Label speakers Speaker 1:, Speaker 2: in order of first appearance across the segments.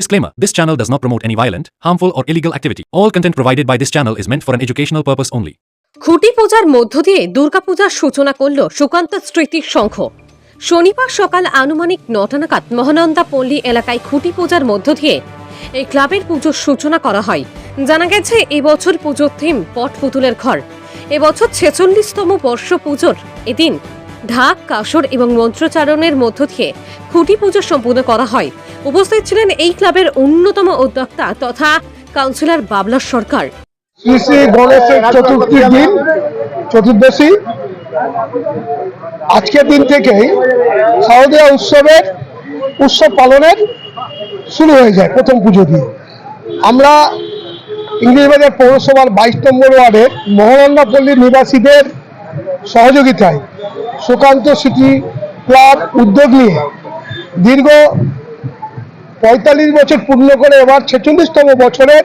Speaker 1: Disclaimer This channel does not promote any violent, harmful, or illegal activity. All content provided by this channel is meant for an educational purpose only.
Speaker 2: খুঁটি পূজার মধ্য দিয়ে দুর্গাপূজার সূচনা করল সুকান্ত স্মৃতির সংঘ শনিবার সকাল আনুমানিক নটা নাগাদ মহানন্দা পল্লী এলাকায় খুঁটি পূজার মধ্য দিয়ে এই ক্লাবের পুজোর সূচনা করা হয় জানা গেছে এবছর পুজোর থিম পট পুতুলের ঘর এবছর ছেচল্লিশতম বর্ষ পুজোর এদিন ঢাক, কাসর এবং মন্ত্রচারণের মধ্য দিয়ে খুঁটি পুজো সম্পূর্ণ করা হয়। উপস্থিত ছিলেন এই ক্লাবের অন্যতম উদ্যোক্তা তথা কাউন্সিলর বাবলা সরকার।
Speaker 3: চতুর্দশী। আজকের দিন থেকেই শারদীয় উৎসবের, উৎসব পালনের শুরু হয়ে যায় প্রথম পুজো দিয়ে। আমরা ইংরেজবাজার পৌরসভার বাইশ নম্বর ওয়ার্ডের মহানন্দা নিবাসীদের সহযোগিতায় সুকান্ত সিটি ক্লাব উদ্যোগ নিয়ে দীর্ঘ পঁয়তাল্লিশ বছর পূর্ণ করে এবার ছেচল্লিশতম বছরের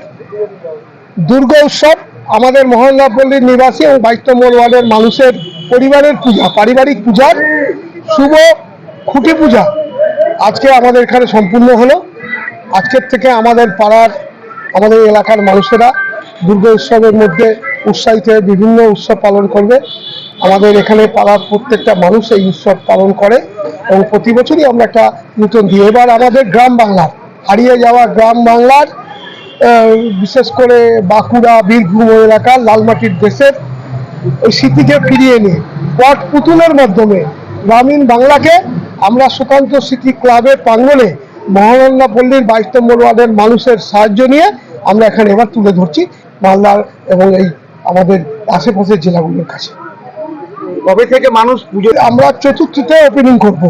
Speaker 3: দুর্গা উৎসব আমাদের মহল্লাপল্লীর নিবাসী এবং বাইশ নম্বর ওয়ার্ডের মানুষের পরিবারের পূজা, পারিবারিক পূজার শুভ খুঁটি পূজা আজকে আমাদের এখানে সম্পূর্ণ হলো। আজকের থেকে আমাদের পাড়ার, আমাদের এলাকার মানুষেরা দুর্গা উৎসবের মধ্যে উৎসাহিত হয়ে বিভিন্ন উৎসব পালন করবে। আমাদের এখানে পাড়ার প্রত্যেকটা মানুষ এই উৎসব পালন করে এবং প্রতি বছরই আমরা একটা নতুন দিই এবার আমাদের গ্রাম বাংলার, হারিয়ে যাওয়া গ্রাম বাংলার বিশেষ করে বাঁকুড়া, বীরভূম এলাকার লালমাটির দেশের ওই স্মৃতিকে ফিরিয়ে নিয়ে, পট পুতুলের মাধ্যমে গ্রামীণ বাংলাকে আমরা সুকান্ত স্মৃতি ক্লাবের প্রাঙ্গণে মহানন্দা পল্লীর বাইশ নম্বর ওয়ার্ডের মানুষের সাহায্য নিয়ে আমরা এখানে এবার তুলে ধরছি মালদার এবং এই আমাদের আশেপাশের জেলাগুলোর কাছে।
Speaker 4: কবে থেকে মানুষ পুজো
Speaker 3: আমরা চতুর্থীতে ওপেনিং করব।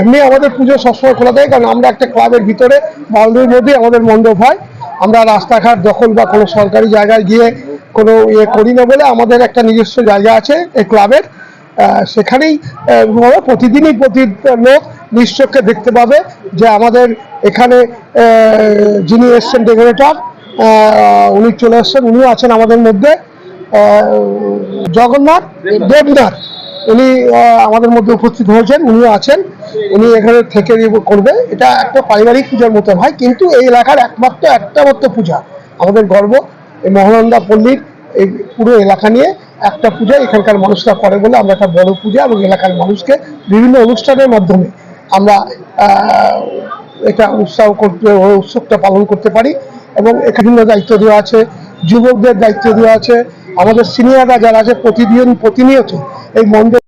Speaker 3: এমনি আমাদের পুজো সবসময় খোলা থাকে, কারণ আমরা একটা ক্লাবের ভিতরে বাউন্ডারির মধ্যেই আমাদের মণ্ডপ হয়। আমরা রাস্তাঘাট দখল বা কোনো সরকারি জায়গায় গিয়ে কোনো ইয়ে করি না বলে আমাদের একটা নিজস্ব জায়গা আছে এই ক্লাবের সেখানেই প্রতিদিনই প্রতি লোক নিশ্চয়কে দেখতে পাবে যে আমাদের এখানে যিনি এসছেন ডেকোরেটর উনি চলে এসছেন, উনিও আছেন আমাদের মধ্যে। জগন্নাথ দেবনাথ। উনি আমাদের মধ্যে উপস্থিত হয়েছেন, উনিও আছেন। উনি এখানে থেকে করবে। এটা একটা পারিবারিক পূজার মতন হয়, কিন্তু এই এলাকার একমাত্র একটা মাত্র পূজা। আমাদের গর্ব, এই মহানন্দা পল্লীর এই পুরো এলাকা নিয়ে একটা পূজা এখানকার মানুষরা করে বলে আমরা একটা বড় পূজা এবং এলাকার মানুষকে বিভিন্ন অনুষ্ঠানের মাধ্যমে আমরা এটা উৎসাহ করতে, উৎসবটা পালন করতে পারি। এবং বিভিন্ন দায়িত্ব দেওয়া আছে, যুবকদের দায়িত্ব দেওয়া আছে। আমাদের সিনিয়ররা যারা আছে, প্রতিদিন, প্রতিনিয়ত এই মন্দির